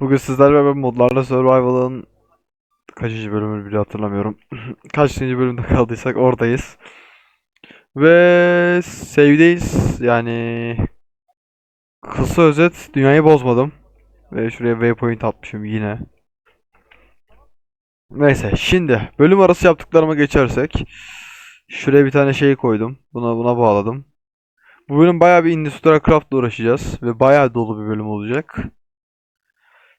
Bugün sizlerle beraber modlarla Survival'ın kaçıncı bölümünü bile hatırlamıyorum. Kaçıncı bölümde kaldıysak oradayız. Ve save'deyiz. Yani kısa özet dünyayı bozmadım. Ve şuraya waypoint atmışım yine. Neyse şimdi bölüm arası yaptıklarıma geçersek. Şuraya bir tane şey koydum. Buna buna bağladım. Bu bölüm bayağı bir Industrial Craft'la uğraşacağız. Ve bayağı dolu bir bölüm olacak.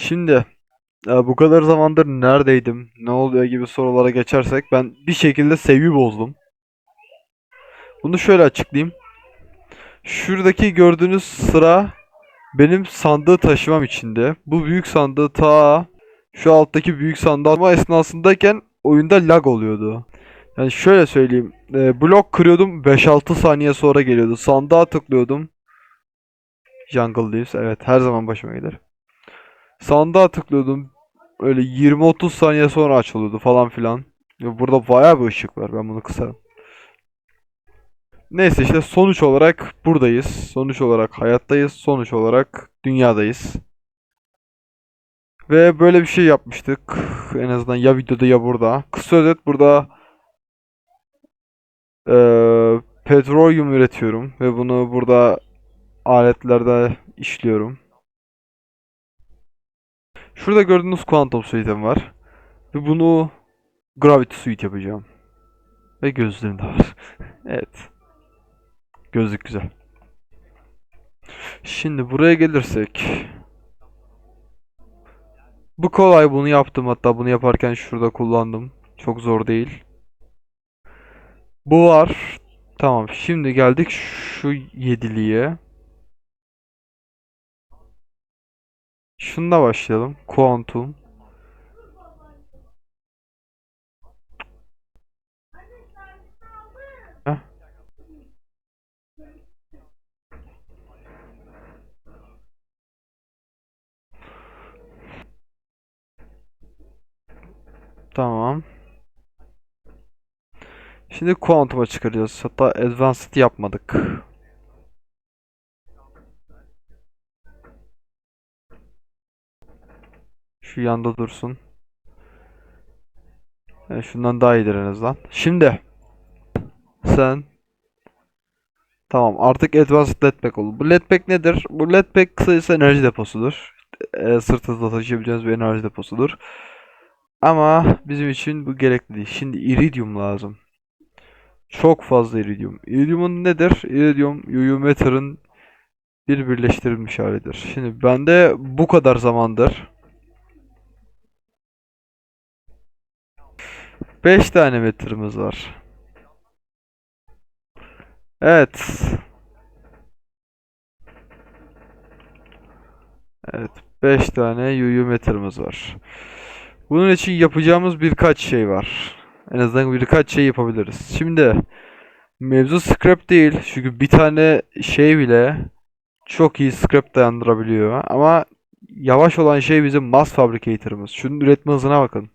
Şimdi ya bu kadar zamandır neredeydim, ne oluyor gibi sorulara geçersek ben bir şekilde seviye bozdum. Bunu şöyle açıklayayım. Şuradaki gördüğünüz sıra benim sandığı taşımam içinde. Bu büyük sandığı ta şu alttaki büyük sandığı alma esnasındayken oyunda lag oluyordu. Yani şöyle söyleyeyim. e, blok kırıyordum 5-6 saniye sonra geliyordu. Sandığa tıklıyordum. Jungle Leaves evet her zaman başıma gelir. Sandığa tıklıyordum. Öyle 20-30 saniye sonra açılıyordu falan filan. Ya burada bayağı bir ışık var. Ben bunu kısarım. Neyse işte sonuç olarak buradayız. Sonuç olarak hayattayız. Sonuç olarak dünyadayız. Ve böyle bir şey yapmıştık. En azından ya videoda ya burada. Kısa özet burada eee petrolyum üretiyorum. Ve bunu burada aletlerde işliyorum. Şurada gördüğünüz Quantum Suite'im var. Ve bunu Gravity Suite yapacağım. Ve gözlüğüm de var. evet. Gözlük güzel. Şimdi buraya gelirsek. Bu kolay bunu yaptım hatta bunu yaparken şurada kullandım. Çok zor değil. Bu var. Tamam şimdi geldik şu yediliğe. Şunda başlayalım. Kuantum. Tamam. Şimdi kuantuma çıkaracağız. Hatta advanced yapmadık. Şu yanda dursun. Yani şundan daha iyidir en azından. Şimdi sen Tamam artık Advanced Letpack oldu. Bu Letpack nedir? Bu Letpack kısacası enerji deposudur. E, sırtınızda taşıyabileceğiniz bir enerji deposudur. Ama bizim için bu gerekli değil. Şimdi iridium lazım. Çok fazla iridium. Iridiumun nedir? Iridium, Uyumeter'ın bir birleştirilmiş halidir. Şimdi bende bu kadar zamandır 5 tane metrimiz var. Evet. Evet. 5 tane yuyu metrimiz var. Bunun için yapacağımız birkaç şey var. En azından birkaç şey yapabiliriz. Şimdi mevzu scrap değil. Çünkü bir tane şey bile çok iyi scrap dayandırabiliyor. Ama yavaş olan şey bizim mass fabricator'ımız. Şunun üretme hızına bakın.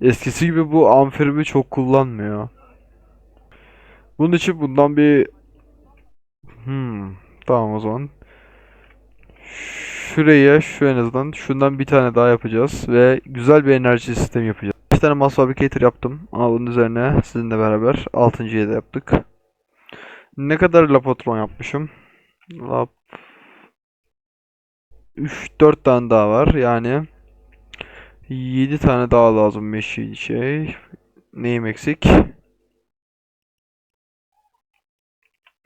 Eskisi gibi bu amferimi çok kullanmıyor. Bunun için bundan bir hmm, tamam o zaman. Şuraya şu en azından şundan bir tane daha yapacağız ve güzel bir enerji sistemi yapacağız. Bir tane mass fabricator yaptım ama bunun üzerine sizinle beraber 6.yı da yaptık. Ne kadar lapotron yapmışım? Lap 3-4 tane daha var yani 7 tane daha lazım meşil şey. Neyim eksik?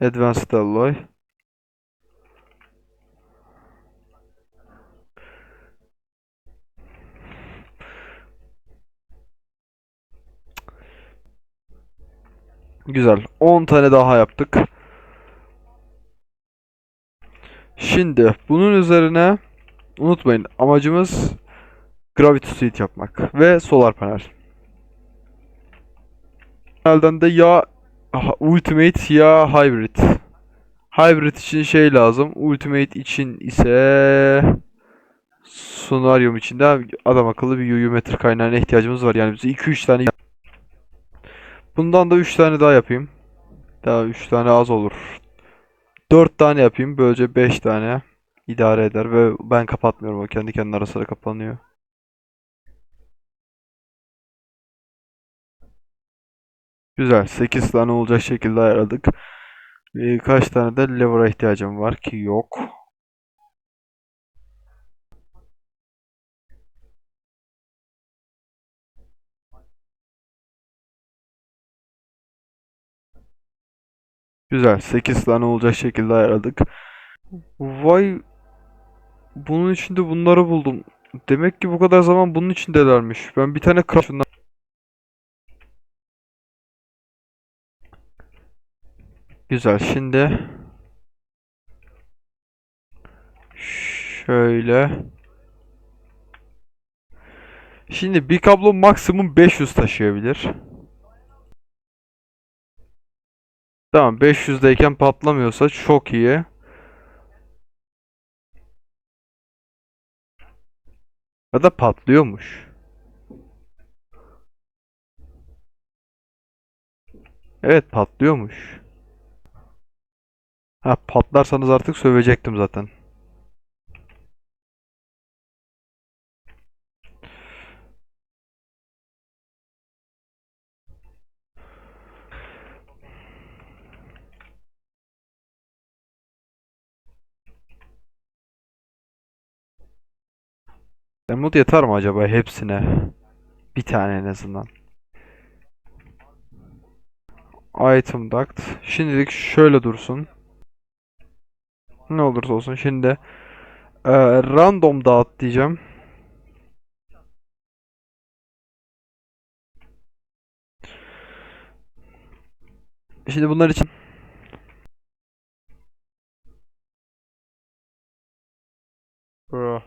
Advanced Alloy. Güzel. 10 tane daha yaptık. Şimdi bunun üzerine unutmayın amacımız Gravity Suite yapmak ve solar panel. Panelden de ya Ultimate ya Hybrid. Hybrid için şey lazım. Ultimate için ise Sonarium için de adam akıllı bir Yuyometre kaynağına ihtiyacımız var. Yani bize 2-3 tane Bundan da 3 tane daha yapayım. Daha 3 tane az olur. 4 tane yapayım. Böylece 5 tane idare eder ve ben kapatmıyorum. O kendi kendine ara sıra kapanıyor. Güzel. 8 tane olacak şekilde ayarladık. Ee, kaç tane de lever'a ihtiyacım var ki yok. Güzel. 8 tane olacak şekilde ayarladık. Vay bunun içinde bunları buldum. Demek ki bu kadar zaman bunun içindelermiş. Ben bir tane craft Güzel. Şimdi şöyle Şimdi bir kablo maksimum 500 taşıyabilir. Tamam 500'deyken patlamıyorsa çok iyi. Ya da patlıyormuş. Evet patlıyormuş. Ha patlarsanız artık sövecektim zaten. Emerald yeter mi acaba hepsine? Bir tane en azından. Item duct. Şimdilik şöyle dursun. Ne olursa olsun. Şimdi e, random dağıt diyeceğim. Şimdi bunlar için Bro.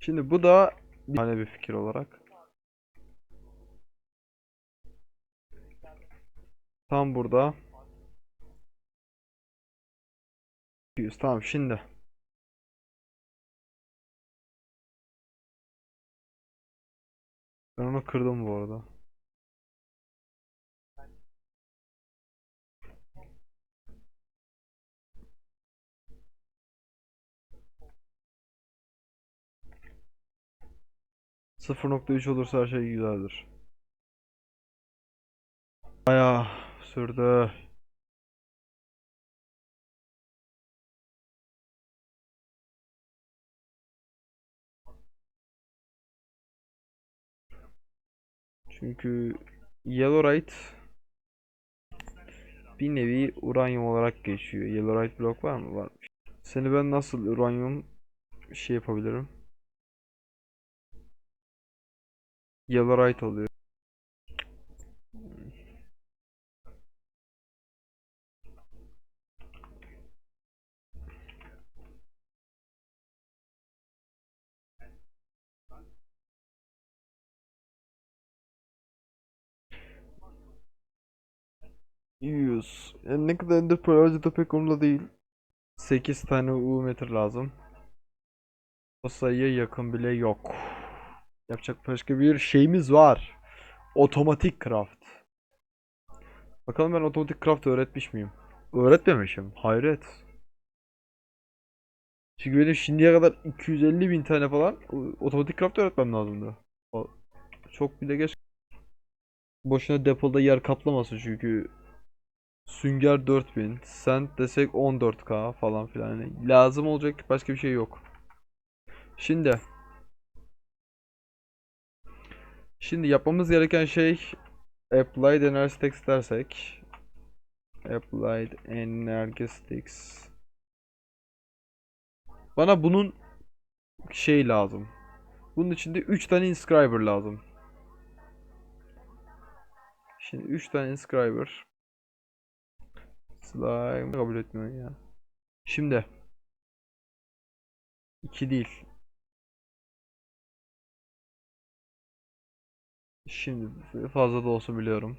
Şimdi bu da bir tane bir fikir olarak. Tam burada. 100 tamam şimdi. Ben onu kırdım bu arada. Sıfır nokta üç olursa her şey güzeldir. Bayağı sürdü. Çünkü Yellowite bir nevi uranyum olarak geçiyor. Yellowite blok var mı? Var. Seni ben nasıl uranyum şey yapabilirim? Yellowite oluyor. Yüz. Yani ne kadar ender pearl harcadı pek umurumda değil. 8 tane U metre lazım. O sayıya yakın bile yok. Yapacak başka bir şeyimiz var. Otomatik craft. Bakalım ben otomatik craft öğretmiş miyim? Öğretmemişim. Hayret. Çünkü benim şimdiye kadar 250 bin tane falan otomatik craft öğretmem lazımdı. Çok bile geç. Boşuna depoda yer kaplamasın çünkü Sünger 4000, Sent desek 14k falan filan. Yani lazım olacak başka bir şey yok. Şimdi Şimdi yapmamız gereken şey Applied Energetics dersek Applied Energetics Bana bunun şey lazım. Bunun içinde 3 tane inscriber lazım. Şimdi 3 tane inscriber Slime kabul etmiyor ya. Şimdi 2 değil. Şimdi fazla da olsa biliyorum.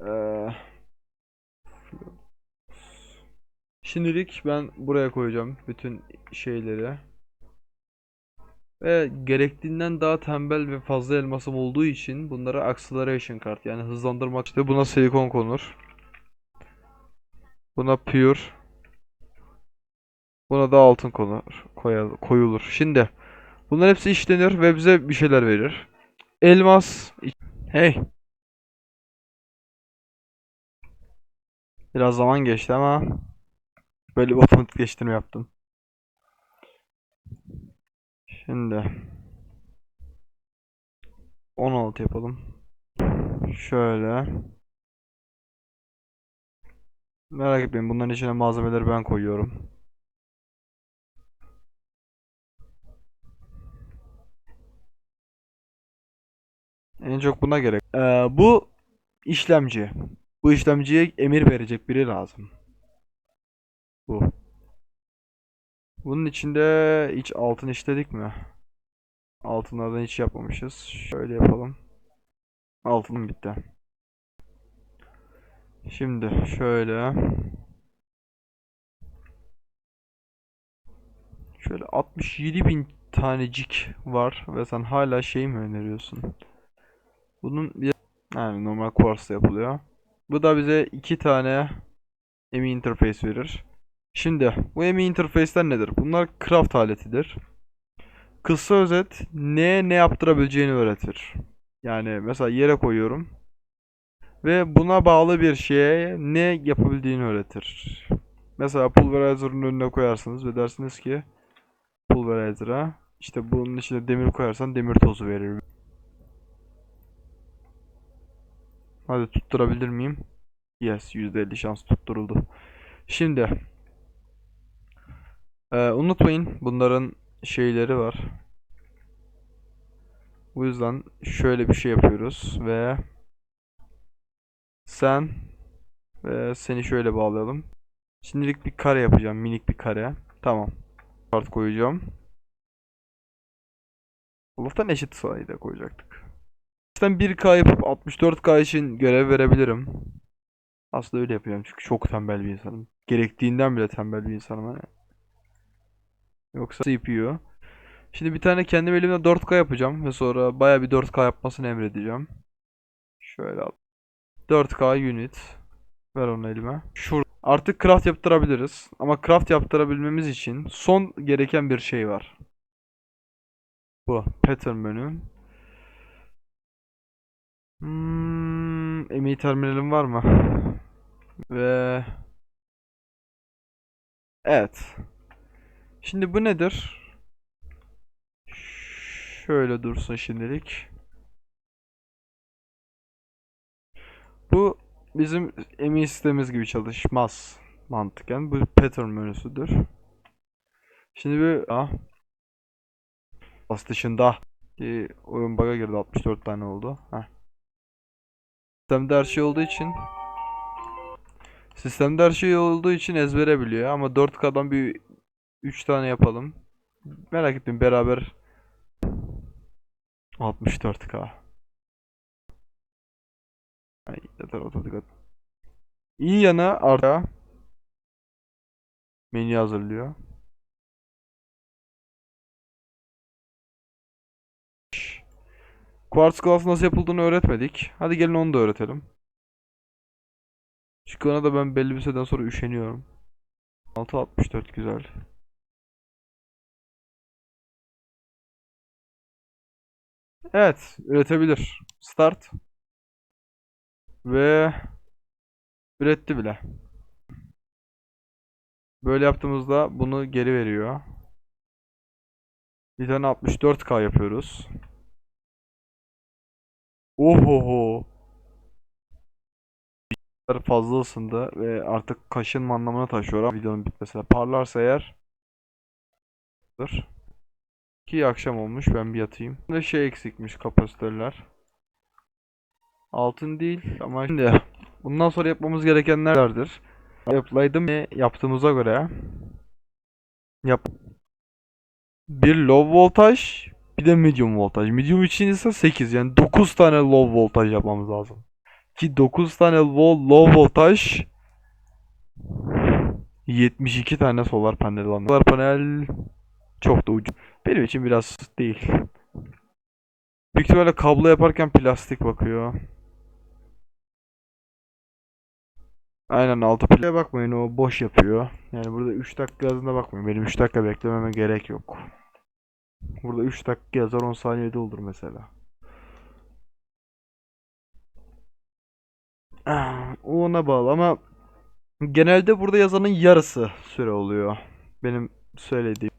Ee, şimdilik ben buraya koyacağım bütün şeyleri. Ve gerektiğinden daha tembel ve fazla elmasım olduğu için bunlara acceleration kart yani hızlandırmak işte buna silikon konur. Buna pure. Buna da altın konur, koyulur. Şimdi bunlar hepsi işlenir ve bize bir şeyler verir. Elmas. Hey. Biraz zaman geçti ama böyle bir otomatikleştirme yaptım. Şimdi 16 yapalım. Şöyle. Merak etmeyin bunların içine malzemeleri ben koyuyorum. En çok buna gerek. Ee, bu işlemci. Bu işlemciye emir verecek biri lazım. Bu. Bunun içinde hiç altın işledik mi? Altınlardan hiç yapmamışız. Şöyle yapalım. Altın bitti. Şimdi şöyle. Şöyle 67 bin tanecik var ve sen hala şey mi öneriyorsun? Bunun yani normal Quartz'ta yapılıyor. Bu da bize iki tane ME interface verir. Şimdi bu ME interface'ler nedir? Bunlar craft aletidir. Kısa özet ne ne yaptırabileceğini öğretir. Yani mesela yere koyuyorum ve buna bağlı bir şeye ne yapabildiğini öğretir. Mesela pulverizer'ın önüne koyarsınız ve dersiniz ki pulverizer'a işte bunun içine demir koyarsan demir tozu verir. Hadi tutturabilir miyim? Yes, %50 şans tutturuldu. Şimdi e, unutmayın bunların şeyleri var. Bu yüzden şöyle bir şey yapıyoruz ve sen ve seni şöyle bağlayalım. Şimdilik bir kare yapacağım, minik bir kare. Tamam. Kart koyacağım. Allah'tan eşit sayıda koyacaktık. İşte 1K yapıp 64K için görev verebilirim. Aslında öyle yapıyorum çünkü çok tembel bir insanım. Gerektiğinden bile tembel bir insanım hani. Yoksa CPU. Şimdi bir tane kendim elimle 4K yapacağım ve sonra baya bir 4K yapmasını emredeceğim. Şöyle al. 4K unit. Ver onu elime. Şurada. Artık craft yaptırabiliriz. Ama craft yaptırabilmemiz için son gereken bir şey var. Bu. Pattern menü. Hmm, MI terminalim var mı? Ve Evet. Şimdi bu nedir? Şöyle dursun şimdilik. Bu bizim MI sistemimiz gibi çalışmaz mantıken. Bu pattern menüsüdür. Şimdi bir ah Bas dışında ki oyun bug'a girdi 64 tane oldu. Heh. Sistemde her şey olduğu için Sistemde her şey olduğu için ezbere biliyor ama 4K'dan bir 3 tane yapalım. Merak etmeyin beraber 64K. Ay, yeter otodik İyi yanı arta menü hazırlıyor. Quartz Glass nasıl yapıldığını öğretmedik. Hadi gelin onu da öğretelim. Çünkü ona da ben belli bir süreden sonra üşeniyorum. 6.64 güzel. Evet, üretebilir. Start. Ve üretti bile. Böyle yaptığımızda bunu geri veriyor. Bir tane 64K yapıyoruz. Ohoho. fazla ısındı ve artık kaşınma anlamına taşıyor videonun bitmesine. Parlarsa eğer Dur. Ki akşam olmuş ben bir yatayım. Ne şey eksikmiş kapasitörler. Altın değil ama şimdi bundan sonra yapmamız gerekenlerdir. Apply'dım ve yaptığımıza göre yap bir low voltage bir de medium voltaj. Medium için ise 8 yani 9 tane low voltaj yapmamız lazım. Ki 9 tane low, low voltaj 72 tane solar panel var. Solar panel çok da ucuz. Benim için biraz değil. Büyük ihtimalle kablo yaparken plastik bakıyor. Aynen altı playa bakmayın o boş yapıyor. Yani burada 3 dakika yazdığına bakmayın. Benim 3 dakika beklememe gerek yok. Burada 3 dakika yazar 10 saniyede olur mesela. Ah, O ona bağlı ama genelde burada yazanın yarısı süre oluyor. Benim söylediğim.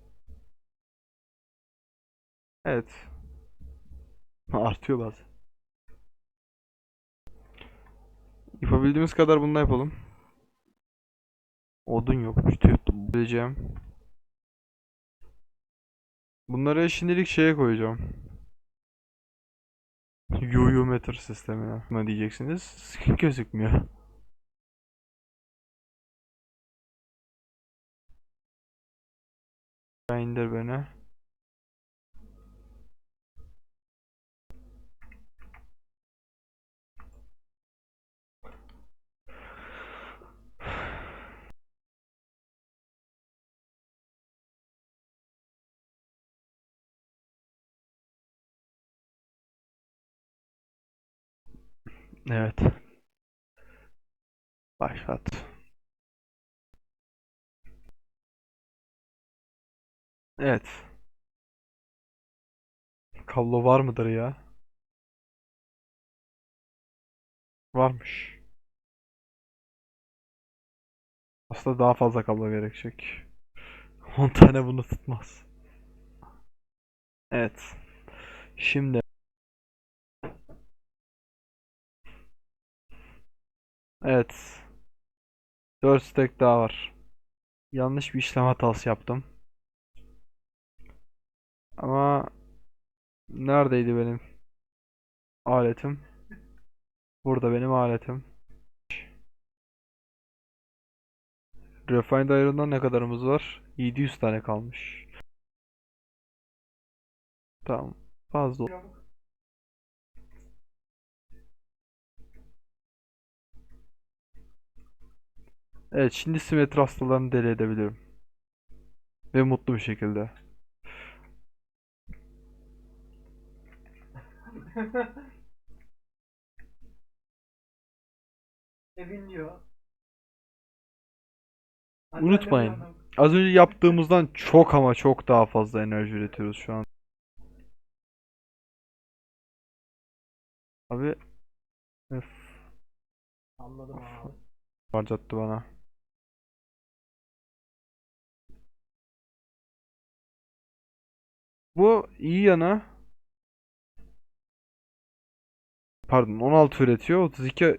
Evet. Artıyor bazen. Yapabildiğimiz kadar bundan yapalım. Odun yok. Tüh, bulacağım. Bunları şimdilik şeye koyacağım. Yoyometre sistemine. Ne diyeceksiniz? Gözükmüyor. Ben indir beni. Evet. Başlat. Evet. Kablo var mıdır ya? Varmış. Aslında daha fazla kablo gerekecek. 10 tane bunu tutmaz. Evet. Şimdi Evet. 4 stack daha var. Yanlış bir işlem hatası yaptım. Ama neredeydi benim aletim? Burada benim aletim. Refined Iron'dan ne kadarımız var? 700 tane kalmış. Tamam. Fazla. Evet, şimdi simetri hastalarını deli edebilirim. Ve mutlu bir şekilde. Evin diyor. Unutmayın. Az önce yaptığımızdan çok ama çok daha fazla enerji üretiyoruz şu an. Abi öf, Anladım abi. harcattı bana. Bu iyi yanı pardon 16 üretiyor 32 e,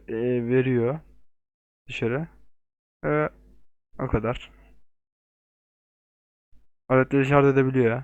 veriyor dışarı. E, o kadar. Aletleri şarj edebiliyor.